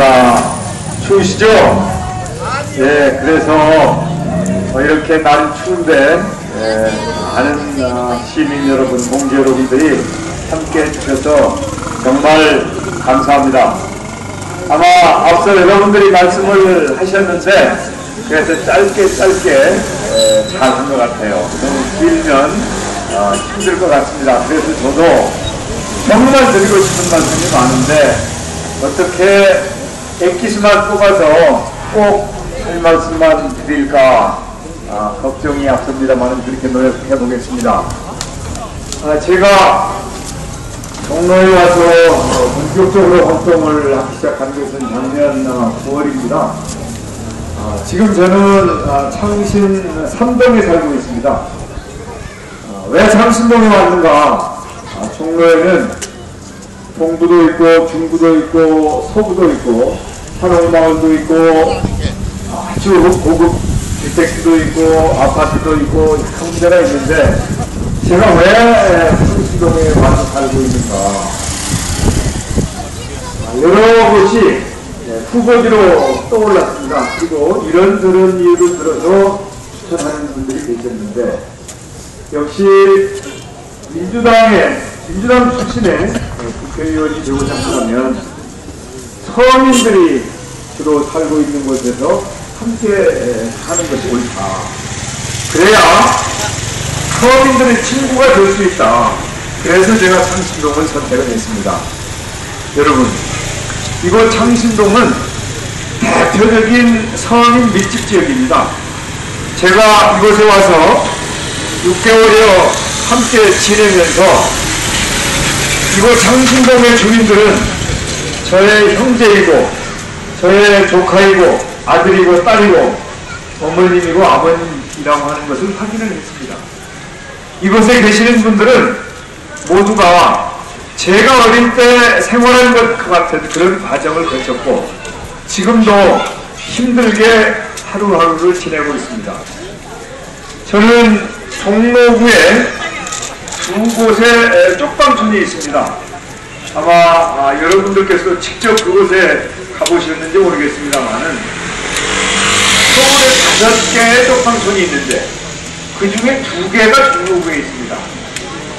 감사합니다. 추우시죠? 예, 그래서 어, 이렇게 날이 추운데 예, 많은 어, 시민 여러분, 공주 여러분들이 함께 해주셔서 정말 감사합니다. 아마 앞서 여러분들이 말씀을 하셨는데 그래서 짧게 짧게 예, 잘한 것 같아요. 너무 길면 어, 힘들 것 같습니다. 그래서 저도 정말 드리고 싶은 말씀이 많은데 어떻게 액기스만 뽑아서 꼭 할 말씀만 드릴까 아, 걱정이 앞섭니다만 그렇게 노력해 보겠습니다. 아, 제가 종로에 와서 어, 본격적으로 활동을 하기 시작한 것은 작년 어, 9월입니다. 아, 지금 저는 아, 창신 3동에 살고 있습니다. 아, 왜 창신동에 왔는가? 아, 종로에는 동부도 있고 중부도 있고 서부도 있고 한옥마을도 있고 아주 고급 주택도 있고 아파트도 있고 큰 데가 있는데 제가 왜 창신동에 와서 살고 있는가? 아, 여러 곳이 예, 후보지로 떠올랐습니다. 그리고 이런 저런 이유를 들어서 추천하는 분들이 계셨는데 역시 민주당의 민주당 출신의 국회의원이 되고자 한다면 서민들이 주로 살고 있는 곳에서 함께 하는 것이 옳다. 그래야 서민들의 친구가 될 수 있다. 그래서 제가 창신동을 선택을 했습니다. 여러분, 이곳 창신동은 대표적인 서민 밀집 지역입니다. 제가 이곳에 와서 6개월여 함께 지내면서 이곳 창신동의 주민들은 저의 형제이고 저의 조카이고 아들이고 딸이고 어머님이고 아버님이라고 하는 것을 확인을 했습니다. 이곳에 계시는 분들은 모두가 제가 어릴 때 생활한 것 같은 그런 과정을 거쳤고 지금도 힘들게 하루하루를 지내고 있습니다. 저는 종로구에 두 곳에 쪽방촌이 있습니다. 아마 아, 여러분들께서 직접 그곳에 가보셨는지 모르겠습니다만은 서울에 다섯 개의 쪽방촌이 있는데 그 중에 두 개가 종로구에 있습니다.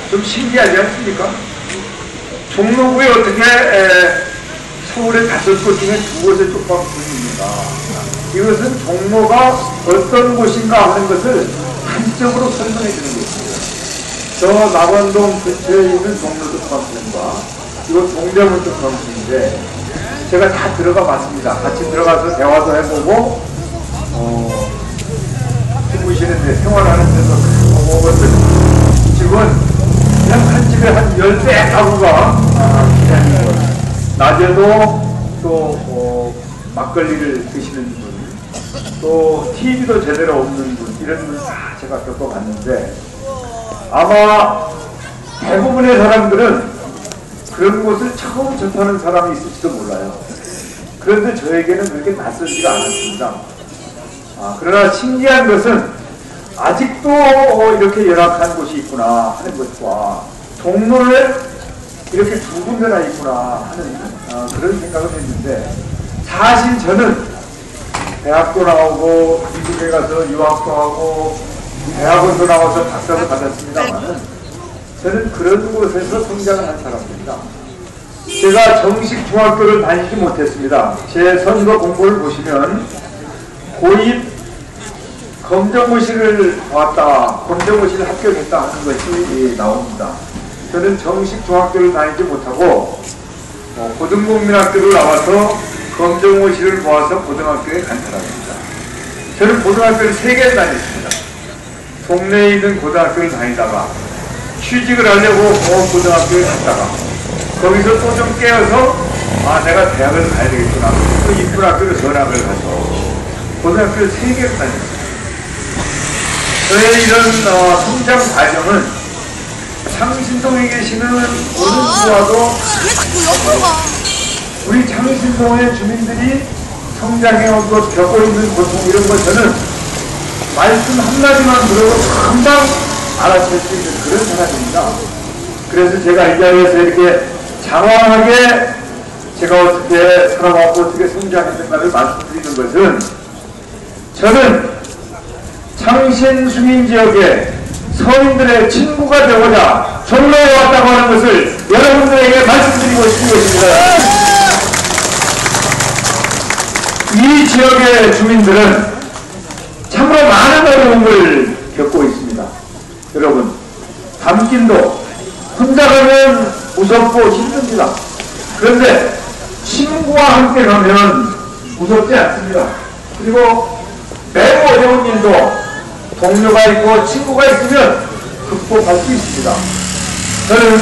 좀 신기하지 않습니까? 종로구에 어떻게 에, 서울의 다섯 곳 중에 두 곳의 쪽방촌입니다. 이것은 종로가 어떤 곳인가 하는 것을 한적으로 설명해 주는 것입니다. 저 남원동 근처에 있는 종로 쪽방촌과 이거 동대문 쪽방촌인데 제가 다 들어가 봤습니다. 같이 들어가서 대화도 해보고 어, 주무시는데 생활하는 데서 것은 집은 그냥 한 집에 한 열대 가구가 아, 기다리는 것. 낮에도 또 어, 막걸리를 드시는 분, 또 TV도 제대로 없는 분, 이런 분 다 제가 겪어봤는데 아마 대부분의 사람들은 그런 곳을 처음 접하는 사람이 있을지도 몰라요. 그런데 저에게는 그렇게 낯설지가 않았습니다. 아, 그러나 신기한 것은 아직도 어, 이렇게 열악한 곳이 있구나 하는 것과 동로에 이렇게 두 군데나 있구나 하는 어, 그런 생각을 했는데 사실 저는 대학도 나오고 미국에 가서 유학도 하고 대학원도 나와서 박사도 받았습니다만은 저는 그런 곳에서 성장을 한 사람입니다. 제가 정식 중학교를 다니지 못했습니다. 제 선거 공부를 보시면 고입 검정고시를 왔다, 검정고시를 합격했다 하는 것이 나옵니다. 저는 정식 중학교를 다니지 못하고 어, 고등국민학교를 나와서 검정고시를 모아서 고등학교에 간 사람입니다. 저는 고등학교를 세 개를 다녔습니다. 동네에 있는 고등학교를 다니다가 취직을 하려고 어, 고등학교에 갔다가 거기서 또 좀 깨어서 아 내가 대학을 가야 되겠구나 또 인문학교로 전학을 가서 고등학교를 세 개를 다녔습니다. 저의 이런 어, 성장 과정은 창신동에 계시는 옆으로 가? 우리 창신동의 주민들이 성장해 것 겪고 있는 고통 이런 것 저는 말씀 한마디만 들어도 금방 알아챌 수 있는 그런 사람입니다. 그래서 제가 이 자리에서 이렇게 장황하게 제가 어떻게 살아왔고 어떻게 성장했는가를 말씀드리는 것은 저는 창신 수민 지역의 서민들의 친구가 되고자 종로에 왔다고 하는 것을 여러분들에게 말씀드리고 싶은 것입니다. 이 지역의 주민들은 참으로 많은 어려움을 겪고 있습니다. 여러분, 감긴도 혼자 가면 무섭고 힘듭니다. 그런데 친구와 함께 가면 무섭지 않습니다. 그리고 매우 어려운 일도 동료가 있고 친구가 있으면 극복할 수 있습니다. 저는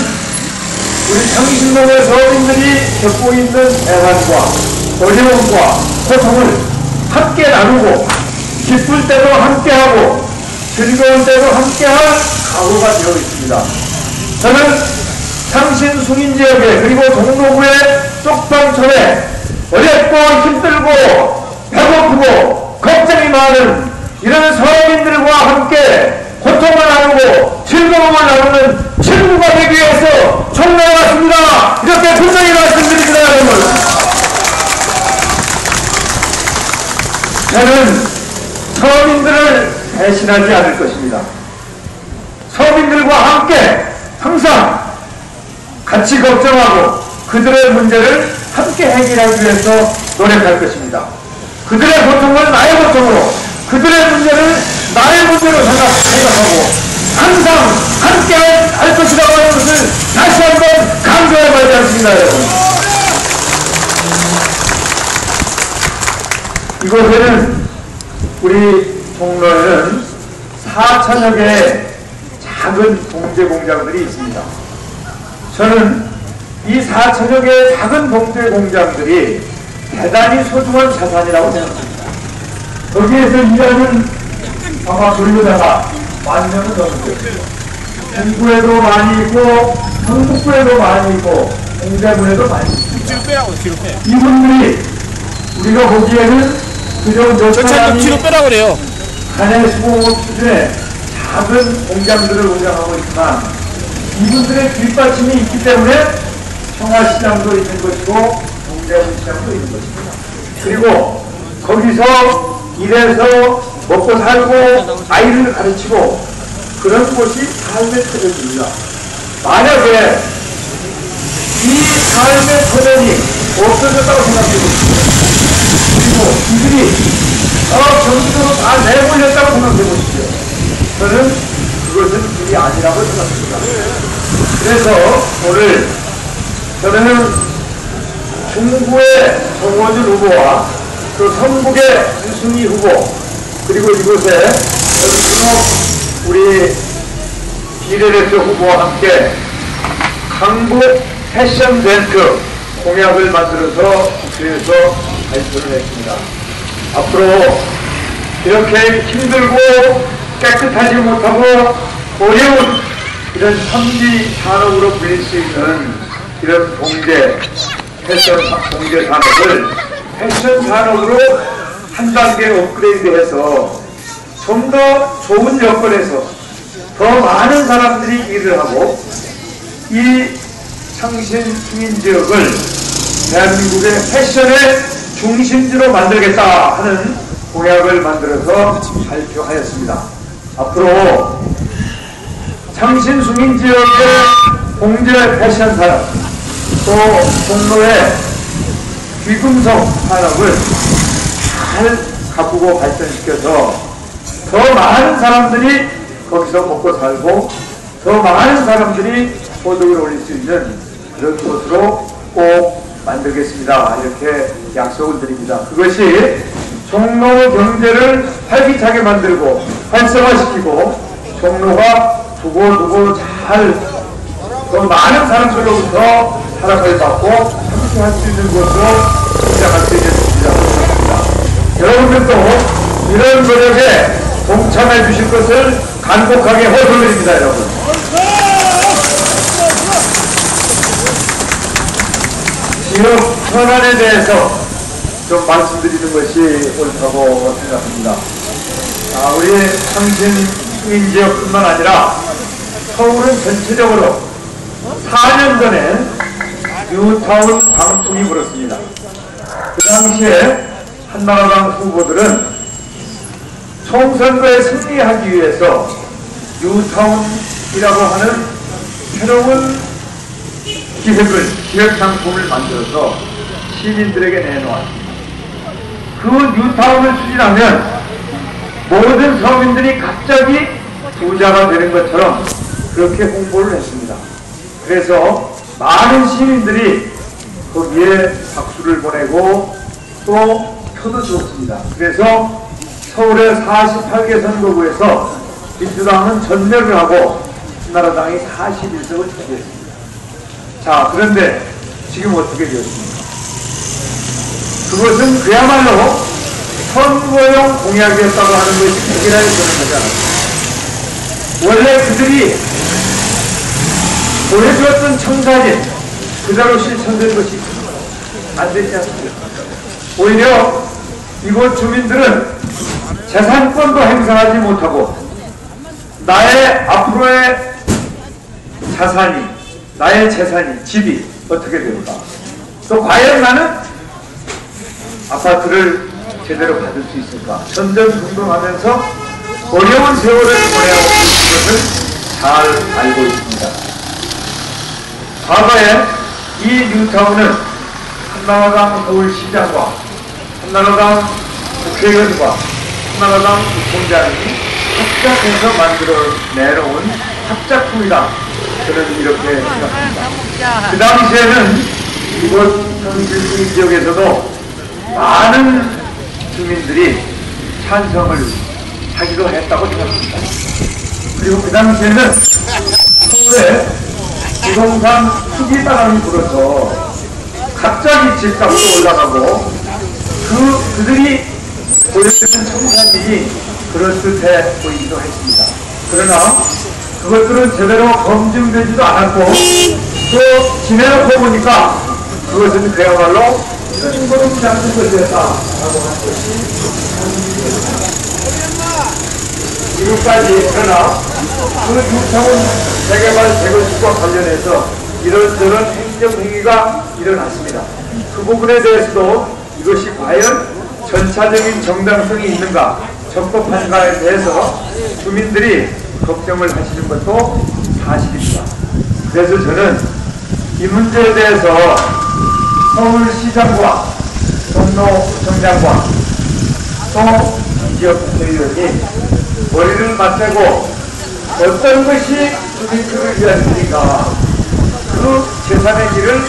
우리 창신동의 서민들이 겪고 있는 애환과 어려움과 고통을 함께 나누고 기쁠 때도 함께하고 즐거운 때도 함께할 각오가 되어 있습니다. 저는 창신 수민 지역에 그리고 동로구의 쪽방촌에 어렵고 힘들고 배고프고 걱정이 많은 이런 서민들과 함께 고통을 나누고 즐거움을 나누는 친구가 되기 위해서 총로에 왔습니다. 이렇게 분명히 말씀드립니다, 여러분. 저는 서민들을 배신하지 않을 것입니다. 서민들과 함께 항상 같이 걱정하고 그들의 문제를 함께 해결하기 위해서 노력할 것입니다. 그들의 고통을 나의 고통으로, 그들의 문제를 나의 문제로 생각, 생각하고 항상 함께 할 것이라고 하는 것을 다시 한번 강조해 봐야 되겠습니다, 여러분. 이곳에는 우리 동로에는 4천여 개의 작은 봉제 공장들이 있습니다. 저는 이 4천여 개의 작은 봉제 공장들이 대단히 소중한 자산이라고 생각합니다. 거기에서 일하는 아마 근로자가 만 명은 넘고요. 중구에도 많이 있고 경북구에도 많이 있고 공대문에도 많이 있습니다. 이분들이 우리가 보기에는 사람이 뒤로 빼라 그래요. 한해 수공업 수준의 작은 공장들을 운영하고 있지만 이분들의 뒷받침이 있기 때문에 평화시장도 있는 것이고 동대문 시장도 있는 것입니다. 그리고 거기서 일해서 먹고 살고 아이를 가르치고 그런 곳이 삶의 터전입니다. 만약에 이 삶의 터전이 없어졌다고 생각해보십시오. 그리고 이들이 어, 경기도로 다 내몰렸다고 생각해 보십시오. 저는 그것은 길이 아니라고 생각합니다. 그래서 오늘 저는 중구의 정원준 후보와 또 성북의 유승희 후보 그리고 이곳에 여기 우리 비례대표 후보와 함께 강북 패션 벤트 공약을 만들어서 국회에서 발표를 했습니다. 앞으로 이렇게 힘들고 깨끗하지 못하고 어려운 이런 삼지 산업으로 불릴 수 있는 이런 봉제, 패션 봉제 산업을 패션 산업으로 한 단계 업그레이드해서 좀 더 좋은 여건에서 더 많은 사람들이 일을 하고 이 창신 주민 지역을 대한민국의 패션의 중심지로 만들겠다 하는 공약을 만들어서 발표하였습니다. 앞으로 창신 수민 지역의 공제 패션 산업 또 종로의 귀금속 산업을 잘 가꾸고 발전시켜서 더 많은 사람들이 거기서 먹고 살고 더 많은 사람들이 소득을 올릴 수 있는 그런 곳으로 꼭 만들겠습니다. 이렇게 약속을 드립니다. 그것이 종로 경제를 활기차게 만들고 활성화시키고 종로가 두고두고 잘 더 많은 사람들로부터 사랑을 받고 함께 할 수 있는 곳으로 시작할 수 생각합니다. 여러분들도 이런 노력에 동참해 주실 것을 간곡하게 호소드립니다, 여러분. 지역 현안에 대해서 좀 말씀드리는 것이 옳다고 생각합니다. 아, 우리 상신 수민 지역뿐만 아니라 서울은 전체적으로 4년 전에 뉴타운 광주 북풍이 불었습니다. 그 당시에 한나라당 후보들은 총선거에 승리하기 위해서 뉴타운이라고 하는 새로운 기획을, 기획 상품을 만들어서 시민들에게 내놓았습니다. 그 뉴타운을 추진하면 모든 서민들이 갑자기 부자가 되는 것처럼 그렇게 홍보를 했습니다. 그래서 많은 시민들이 거기에 박수를 보내고 또 표도 줬습니다. 그래서 서울의 48개 선거구에서 민주당은 전멸을 하고 한나라당이 41석을 차지했습니다. 자, 그런데 지금 어떻게 되었습니까? 그것은 그야말로 선거용 공약이었다고 하는 것이 백이라에 드러나지 않았습니다. 원래 그들이 보여주었던 청사진 그대로 실천된 것이 안 되지 않습니까? 오히려 이곳 주민들은 재산권도 행사하지 못하고 나의 앞으로의 자산이 나의 재산이 집이 어떻게 될까? 또 과연 나는 아파트를 제대로 받을 수 있을까? 전전긍긍하면서 어려운 세월을 보내야 할 것을 잘 알고 있습니다. 과거에 이 뉴타운은 한나라당 서울시장과 한나라당 국회의원과 한나라당 부총장이 합작해서 만들어 내놓은 합작품이다. 저는 이렇게 생각합니다. 그 당시에는 이곳 성실시 지역에서도 많은 주민들이 찬성을 하기도 했다고 생각합니다. 그리고 그 당시에는 서울에 부동산 투기 바람이 불어서 갑자기 집값도 올라가고 그 그들이 보여주는 청사진이 그럴듯해 보이기도 했습니다. 그러나 그것들은 제대로 검증되지도 않았고 또 지내놓고 보니까 그것은 그야말로 뜬구름 잡는 것이었다라고 하는 것이 지금까지 그러나 그 유타운 재개발 재건축과 관련해서 이런저런 행정행위가 일어났습니다. 그 부분에 대해서도 이것이 과연 전차적인 정당성이 있는가 적법한가에 대해서 주민들이 걱정을 하시는 것도 사실입니다. 그래서 저는 이 문제에 대해서 서울시장과 종로구청장과 또 지역 국회의원이 머리를 맞대고 어떤 것이 주민들을 위한 일인가 그 재산의 길을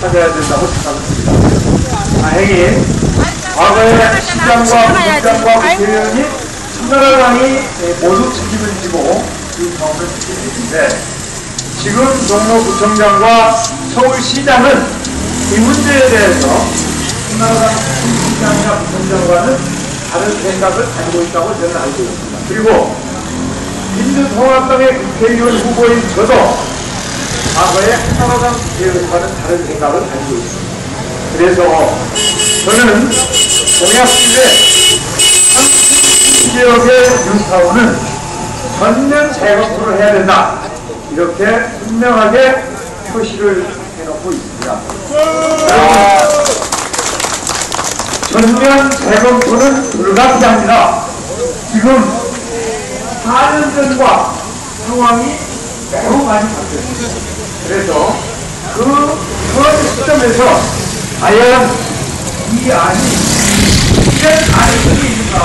찾아야 된다고 생각합니다. 다행히 과거에 시장과 국장과 국회의원이 한나라당이 모두 책임 을 지고 이 사업을 추진했는데 지금 종로구청장과 서울시장은 이 문제에 대해서 한나라당 시장이나 구청장과는 다른 생각을 가지고 있다고 저는 알고 있습니다. 그리고 민주통합당의 국회의원 후보인 저도 과거에 한나라당 국회의원과는 다른 생각을 가지고 있습니다. 그래서 저는 공약집에 지역의 뉴타운은 전면 재건축을 해야 된다. 이렇게 분명하게 표시를 해놓고 있습니다. 전면 재건축은 불가피합니다. 지금 4년 전과 상황이 매우 많이 바뀌었습니다. 그래서 그, 그 시점에서 과연 이 안이 이런 가능성이 있는가?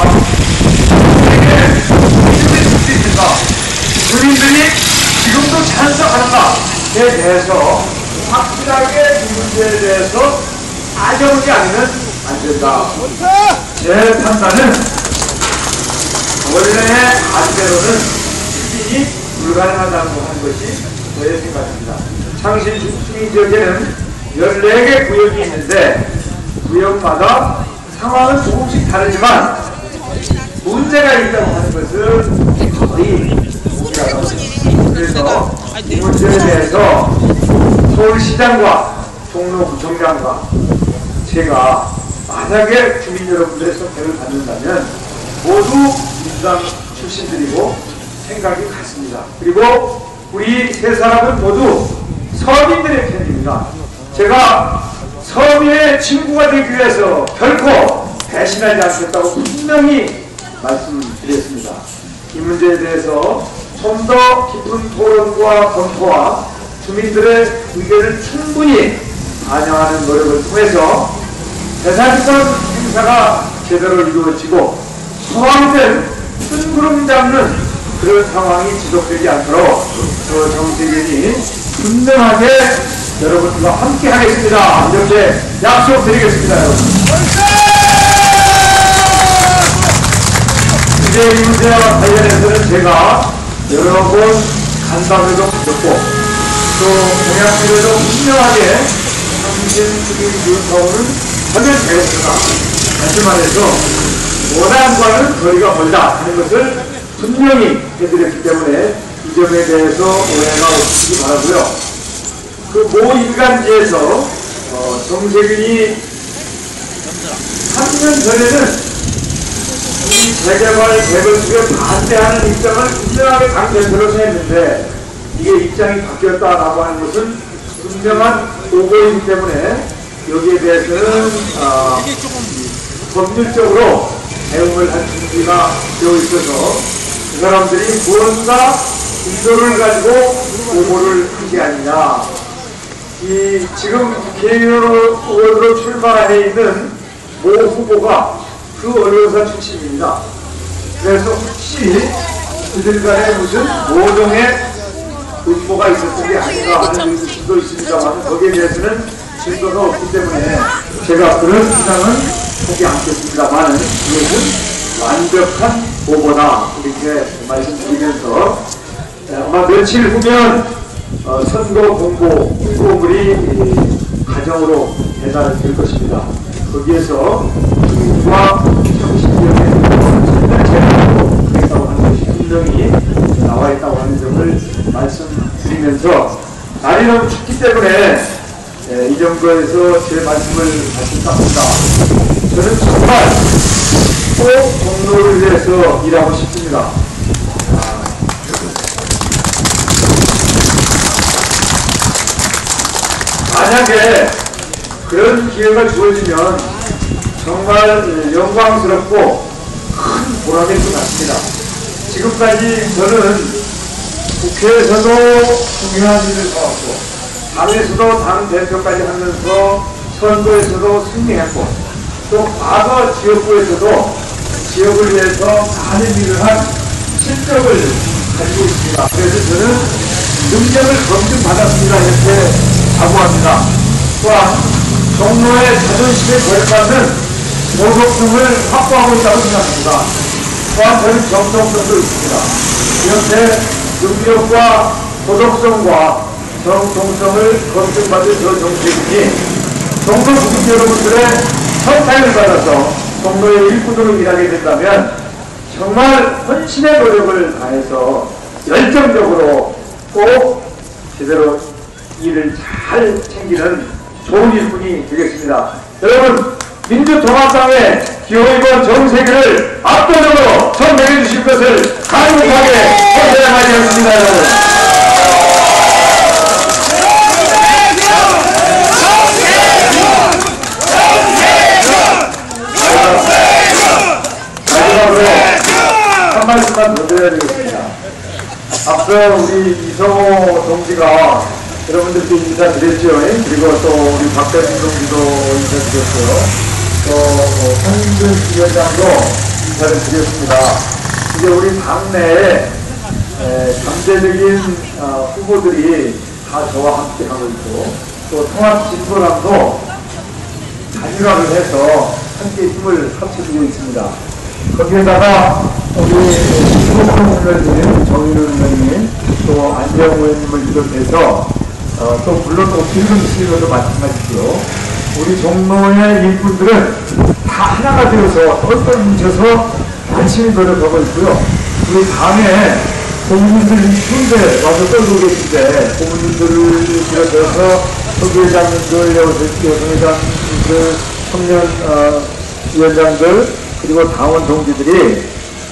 우리에게 믿을 수 있는가? 주민들이 지금도 찬성하는가에 대해서 확실하게 이 문제에 대해서 따져보지 않으면 안 된다. 제 판단은 원래의 안대로는 추진이 불가능하다고 하는 것이 저의 생각입니다. 창신 중수리 지역에는 14개 구역이 있는데 구역마다 상황은 조금씩 다르지만 문제가 있다고 하는 것은 거의 그래서 이 문제에 대해서 서울시장과 종로구청장과 제가 만약에 주민 여러분들의 선택을 받는다면 모두 민주당 출신들이고 생각이 같습니다. 그리고 우리 세 사람은 모두 서민들의 편입니다. 제가 서민의 친구가 되기 위해서 결코 배신하지 않겠다고 분명히 말씀드렸습니다. 이 문제에 대해서 좀 더 깊은 토론과 검토와 주민들의 의견을 충분히 반영하는 노력을 통해서 대산권 행사가 제대로 이루어지고 소화된 뜬구름 잡는 그런 상황이 지속되지 않도록 저 정세균이 분명하게 여러분과 함께 하겠습니다. 이렇게 약속드리겠습니다. 여러분. 이제 이 문제와 관련해서는 제가 여러 번 간담회도 가졌고 또 공약들에도 분명하게 상진적인 윤서울은 전면 되겠습니다. 다시 말해서 원안과는 거리가 멀다 하는 것을 분명히 해드렸기 때문에 이 점에 대해서 오해가 없으시기 바라고요. 그모 인간지에서 어, 정세균이 3년 전에는 이 재개발 재건축에 반대하는 입장을 분명하게 당 대표로서 했는데 이게 입장이 바뀌었다라고 하는 것은 분명한 보고이기 때문에 여기에 대해서는 아, 법률적으로 대응을 할 준비가 되어 있어서 그 사람들이 무언가 의도를 가지고 보고를 한 게 아니냐 이 지금 국회의원으로 출마해 있는 모 후보가 그 언론사 출신입니다. 그래서 혹시 그들 간에 무슨 모종의 음모가 있었던 게 아닌가 하는 의심도 있습니다만 거기에 대해서는 증거가 없기 때문에 제가 그런 주장은 하지 않겠습니다만 이것은 완벽한 보고다 이렇게 말씀드리면서 아마 며칠 후면 어, 선거 공고 홍보물이 가정으로 배달될 것입니다. 거기에서 국민과 정신력의 전달체로 하겠다고 하는 것이 분명히 나와 있다고 하는 점을 말씀드리면서 날이 너무 춥기 때문에 예, 이 정도에서 제 말씀을 마친답니다. 저는 정말 꼭 공로를 위해서 일하고 싶습니다. 만약에 그런 기회가 주어지면 정말 영광스럽고 큰 보람일 것 같습니다. 지금까지 저는 국회에서도 중요한 일을 해왔고 당에서도 당 대표까지 하면서 선거에서도 승리했고 또 과거 지역구에서도 지역을 위해서 많은 일을 한 실적을 가지고 있습니다. 그래서 저는 능력을 검증받았습니다. 이렇게 자부합니다. 또한 종로의 자존심에 고역받는 모독성을 확보하고 있다고 생각합니다. 또한 저는 정통성도 있습니다. 이렇게 능력과 도덕성과 정통성을 검증받은 저 정책이 종로 국민 여러분들의 선택을 받아서 종로의 일꾼으로 일하게 된다면 정말 헌신의 노력을 다해서 열정적으로 꼭 제대로 일을 잘 챙기는 좋은 일꾼이 되겠습니다. 여러분 민주통합당의 기호이번 정세기를 압도적으로 선택해 주실 것을 간곡하게 호소하겠습니다. 여러분. 한 말씀만 더 드려야 되겠습니다. 앞서 우리 이성호 동지가 여러분들께 인사드렸죠. 그리고 또 우리 박대진 동지도 인사드렸고요. 또 황인준 위원장도 인사를 드렸습니다. 이제 우리 당내에 에, 잠재적인 어, 후보들이 다 저와 함께 하고 있고 또 통합 진보랑도 단일화를 해서 함께 힘을 합쳐주고 있습니다. 거기에다가 우리 김호성 의원님, 정인훈 의원님, 또 안재홍 의원님을 비롯해서 어, 또 물론 또 김근 씨로도 마찬가지죠. 우리 종로의 일꾼들은 다 하나가 되어서 똘똘 뭉쳐서 열심히 노력하고 있고요. 우리 당에 고문님들 이 추운데 와서 떨고 계신데 고문님들을 비롯해서 소개장님들, 여성회장님들, 청년 어, 위원장들 그리고 당원 동지들이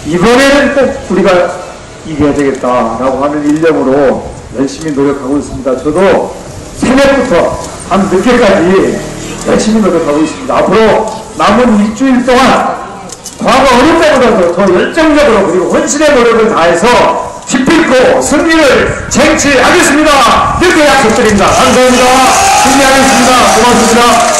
이번에는 꼭 우리가 이겨야 되겠다라고 하는 일념으로 열심히 노력하고 있습니다. 저도 새벽부터 밤 늦게까지 열심히 노력하고 있습니다. 앞으로 남은 일주일 동안 과거 어느 때보다도 더 열정적으로 그리고 혼신의 노력을 다해서 기필코 승리를 쟁취하겠습니다. 이렇게 약속드립니다. 감사합니다. 승리하겠습니다. 고맙습니다.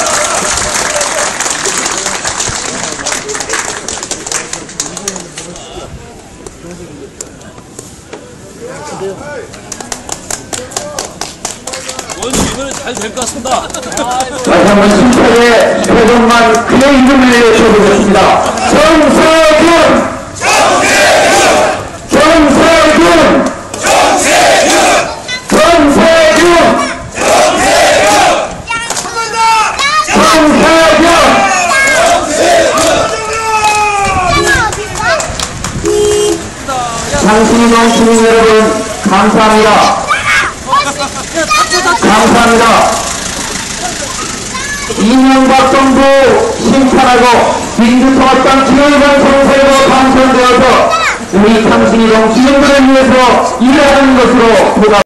원수 이번엔 잘 될 것 같습니 다. 다시 한번 심차게 표정만 그의 이름을 외쳐보겠습니다. 정세